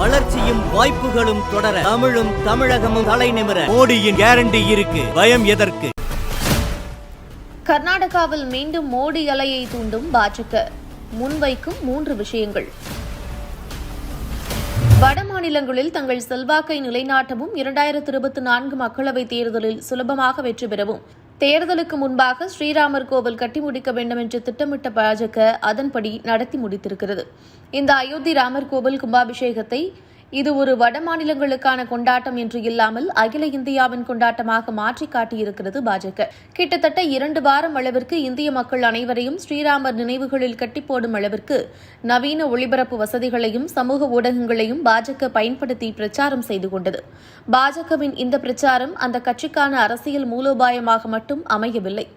வளர்ச்சியும் வாய்ப்புகளும் தொடர தமிழும் தமிழகமும் தலை நிமிர மோடியின் கேரண்டி இருக்கு. பயம் எதற்கு? கர்நாடகாவில் மீண்டும் மோடி அலையை தூண்டும் பாஜக. முன்வைக்கும் மூன்று விஷயங்கள். வட மாநிலங்களில் தங்கள் செல்வாக்கை நிலைநாட்டவும் இரண்டாயிரத்தி இருபத்தி நான்கு மக்களவைத் தேர்தலில் சுலபமாக வெற்றி பெறவும். தேர்தலுக்கு முன்பாக ஸ்ரீராமர் கோவில் கட்டி முடிக்க வேண்டும் என்று திட்டமிட்ட பாஜக அதன்படி நடத்தி முடித்திருக்கிறது. இந்த அயோத்தி ராமர் கோவில் கும்பாபிஷேகத்தை இது ஒரு வட மாநிலங்களுக்கான கொண்டாட்டம் என்று இல்லாமல் அகில இந்தியாவின் கொண்டாட்டமாக மாற்றி காட்டியிருக்கிறது பாஜக. கிட்டத்தட்ட இரண்டு வாரம் அளவிற்கு இந்திய மக்கள் அனைவரையும் ஸ்ரீராமர் நினைவுகளில் கட்டிப்போடும் அளவிற்கு நவீன ஒளிபரப்பு வசதிகளையும் சமூக ஊடகங்களையும் பாஜக பயன்படுத்தி பிரச்சாரம் செய்து கொண்டது. பாஜகவின் இந்த பிரச்சாரம் அந்த கட்சிக்கான அரசியல் மூலோபாயமாக மட்டும் அமையவில்லை.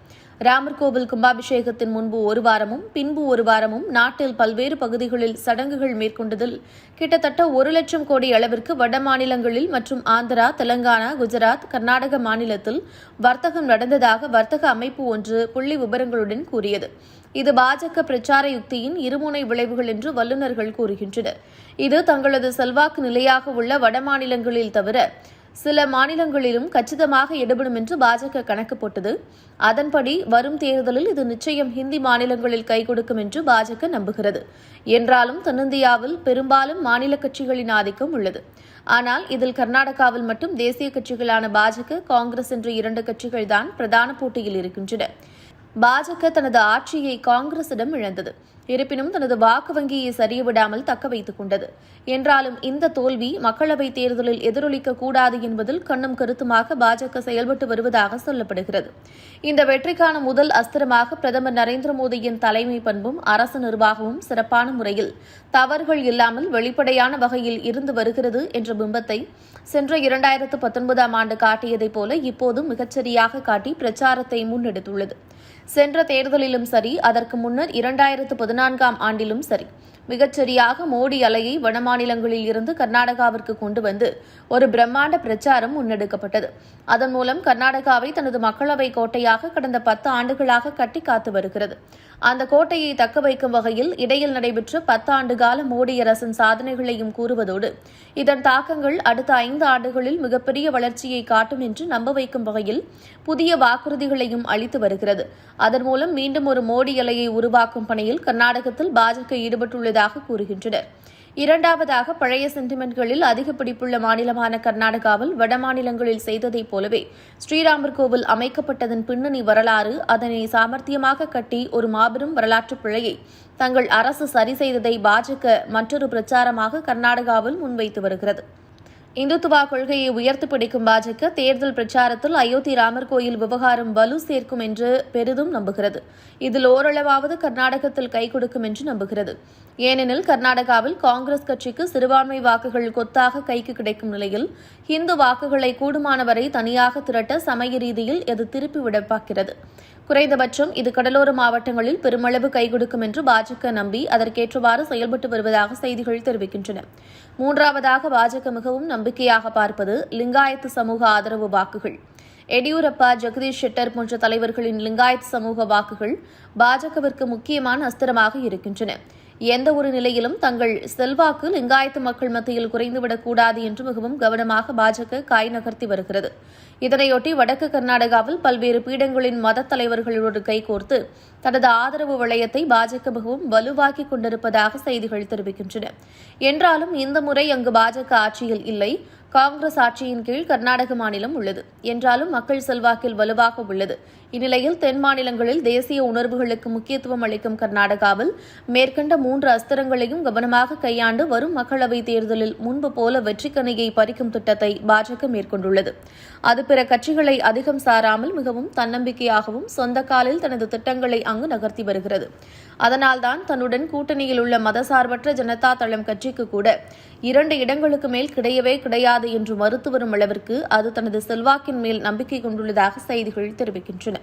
ராமர் கோவில் கும்பாபிஷேகத்தின் முன்பு ஒரு வாரமும் பின்பு ஒரு வாரமும் நாட்டில் பல்வேறு பகுதிகளில் சடங்குகள் மேற்கொண்டதில் கிட்டத்தட்ட ஒரு லட்சம் கோடி அளவிற்கு வட மாநிலங்களில் மற்றும் ஆந்திரா தெலங்கானா குஜராத் கர்நாடக மாநிலத்தில் வர்த்தகம் நடந்ததாக வர்த்தக அமைப்பு ஒன்று புள்ளி விவரங்களுடன் கூறியது. இது பாஜக பிரச்சார யுக்தியின் இருமுனை விளைவுகள் என்று வல்லுநர்கள் கூறுகின்றனர். இது தங்களது செல்வாக்கு நிலையாக உள்ள வட மாநிலங்களில் தவிர சில மாநிலங்களிலும் கச்சிதமாக எடுபடும் என்று பாஜக கணக்கு போட்டது. அதன்படி வரும் தேர்தலில் இது நிச்சயம் ஹிந்தி மாநிலங்களில் கை கொடுக்கும் என்று பாஜக நம்புகிறது. என்றாலும் தென்னிந்தியாவில் பெரும்பாலும் மாநில கட்சிகளின் ஆதிக்கம் உள்ளது. ஆனால் இதில் கர்நாடகாவில் மட்டும் தேசிய கட்சிகளான பாஜக காங்கிரஸ் என்ற இரண்டு கட்சிகள்தான் பிரதான போட்டியில் இருக்கின்றன. பாஜக தனது ஆட்சியை காங்கிரசிடம் இழந்தது. இருப்பினும் தனது வாக்கு வங்கியை சரியவிடாமல் தக்க வைத்துக் கொண்டது. என்றாலும் இந்த தோல்வி மக்களவைத் தேர்தலில் எதிரொலிக்க கூடாது என்பதில் கண்ணும் கருத்துமாக பாஜக செயல்பட்டு வருவதாக சொல்லப்படுகிறது. இந்த வெற்றிக்கான முதல் அஸ்திரமாக பிரதமர் நரேந்திர மோடியின் தலைமை பண்பும் அரசு நிர்வாகமும் சிறப்பான முறையில் தவறுகள் இல்லாமல் வெளிப்படையான வகையில் இருந்து வருகிறது என்ற பிம்பத்தை சென்ற இரண்டாயிரத்து பத்தொன்பதாம் ஆண்டு காட்டியதைப் போல இப்போதும் மிகச்சரியாக காட்டி பிரச்சாரத்தை முன்னெடுத்துள்ளது. சென்ற தேர்தலிலும் சரி அதற்கு முன்னர் இரண்டாயிரத்து பதினான்காம் ஆண்டிலும் சரி. மிகச்சரியாக மோடி அலையை வடமாநிலங்களில் இருந்து கர்நாடகாவிற்கு கொண்டு வந்து ஒரு பிரம்மாண்ட பிரச்சாரம் முன்னெடுக்கப்பட்டது. அதன் மூலம் கர்நாடகாவை தனது மக்களவை கோட்டையாக கடந்த பத்து ஆண்டுகளாக கட்டி காத்து வருகிறது. அந்த கோட்டையை தக்க வைக்கும் வகையில் இடையில் நடைபெற்ற பத்து ஆண்டு கால மோடி அரசின் சாதனைகளையும் கூறுவதோடு இதன் தாக்கங்கள் அடுத்த ஐந்து ஆண்டுகளில் மிகப்பெரிய வளர்ச்சியை காட்டும் என்று நம்ப வைக்கும் வகையில் புதிய வாக்குறுதிகளையும் அளித்து வருகிறது. அதன் மூலம் மீண்டும் ஒரு மோடி அலையை உருவாக்கும் பணியில் கர்நாடகத்தில் பாஜக ஈடுபட்டுள்ளதாக கூறுகின்றனர். இரண்டாவதாக பழைய சென்டிமெண்ட்களில் அதிக பிடிப்புள்ள மாநிலமான கர்நாடகாவில் வட மாநிலங்களில் செய்ததைப் போலவே ஸ்ரீராமர் கோவில் அமைக்கப்பட்டதன் பின்னணி வரலாறு அதனை சாமர்த்தியமாக கட்டி ஒரு மாபெரும் வரலாற்றுப் பிழையை தங்கள் அரசு சரி செய்ததை பாஜக மற்றொரு பிரச்சாரமாக கர்நாடகாவில் முன்வைத்து வருகிறது. இந்துத்துவா கொள்கையை உயர்த்தி பிடிக்கும் பாஜக தேர்தல் பிரச்சாரத்தில் அயோத்தி ராமர் கோயில் விவகாரம் வலு சேர்க்கும் என்று பெரிதும் நம்புகிறது. இதில் ஓரளவாவது கர்நாடகத்தில் கை கொடுக்கும் என்று நம்புகிறது. ஏனெனில் கர்நாடகாவில் காங்கிரஸ் கட்சிக்கு சிறுபான்மை வாக்குகள் கொத்தாக கைக்கு கிடைக்கும் நிலையில் இந்து வாக்குகளை கூடுமானவரை தனியாக திரட்ட சமய ரீதியில் இது திருப்பிவிட பார்க்கிறது குறைந்தபட்சம் இது கடலோர மாவட்டங்களில் பெருமளவு கைகொடுக்கும் என்று பாஜக நம்பி அதற்கேற்றவாறு செயல்பட்டு வருவதாக செய்திகள் தெரிவிக்கின்றன. மூன்றாவதாக பாஜக மிகவும் நம்பிக்கையாக பார்ப்பது லிங்காயத்து சமூக ஆதரவு வாக்குகள். எடியூரப்பா ஜெகதீஷ் ஷெட்டர் போன்ற தலைவர்களின் லிங்காயத் சமூக வாக்குகள் பாஜகவிற்கு முக்கியமான அஸ்திரமாக இருக்கின்றன. எந்த ஒரு நிலையிலும் தங்கள் செல்வாக்கு லிங்காயத்து மக்கள் மத்தியில் குறைந்துவிடக்கூடாது என்று மிகவும் கவனமாக பாஜக காய் நகர்த்தி வருகிறது. இதனையொட்டி வடக்கு கர்நாடகாவில் பல்வேறு பீடங்களின் மத தலைவர்களோடு கைகோர்த்து தனது ஆதரவு வளையத்தை பாஜக மிகவும் வலுவாக்கிக் கொண்டிருப்பதாக செய்திகள் தெரிவிக்கின்றன. என்றாலும் இந்த முறை அங்கு பாஜக ஆட்சியில் இல்லை. காங்கிரஸ் ஆட்சியின் கீழ் கர்நாடக மாநிலம் உள்ளது. என்றாலும் மக்கள் செல்வாக்கில் வலுவாக உள்ளது. இந்நிலையில் தென் மாநிலங்களில் தேசிய உணர்வுகளுக்கு முக்கியத்துவம் அளிக்கும் கர்நாடகாவில் மேற்கண்ட மூன்று அஸ்திரங்களையும் கவனமாக கையாண்டு வரும் மக்களவைத் தேர்தலில் முன்பு போல வெற்றிக்கணையை பறிக்கும் திட்டத்தை பாஜக மேற்கொண்டுள்ளது. அது பிற கட்சிகளை அதிகம் சாராமல் மிகவும் தன்னம்பிக்கையாகவும் சொந்த காலில் தனது திட்டங்களை அங்கு நகர்த்தி வருகிறது. அதனால்தான் தன்னுடன் கூட்டணியில் உள்ள மதசார்பற்ற ஜனதா தளம் கட்சிக்கு கூட இரண்டு இடங்களுக்கு மேல் கிடையவே கிடையாது என்று மறுத்து வரும் அளவிற்கு அது தனது செல்வாக்கின் மேல் நம்பிக்கை கொண்டுள்ளதாக செய்திகள் தெரிவிக்கின்றன.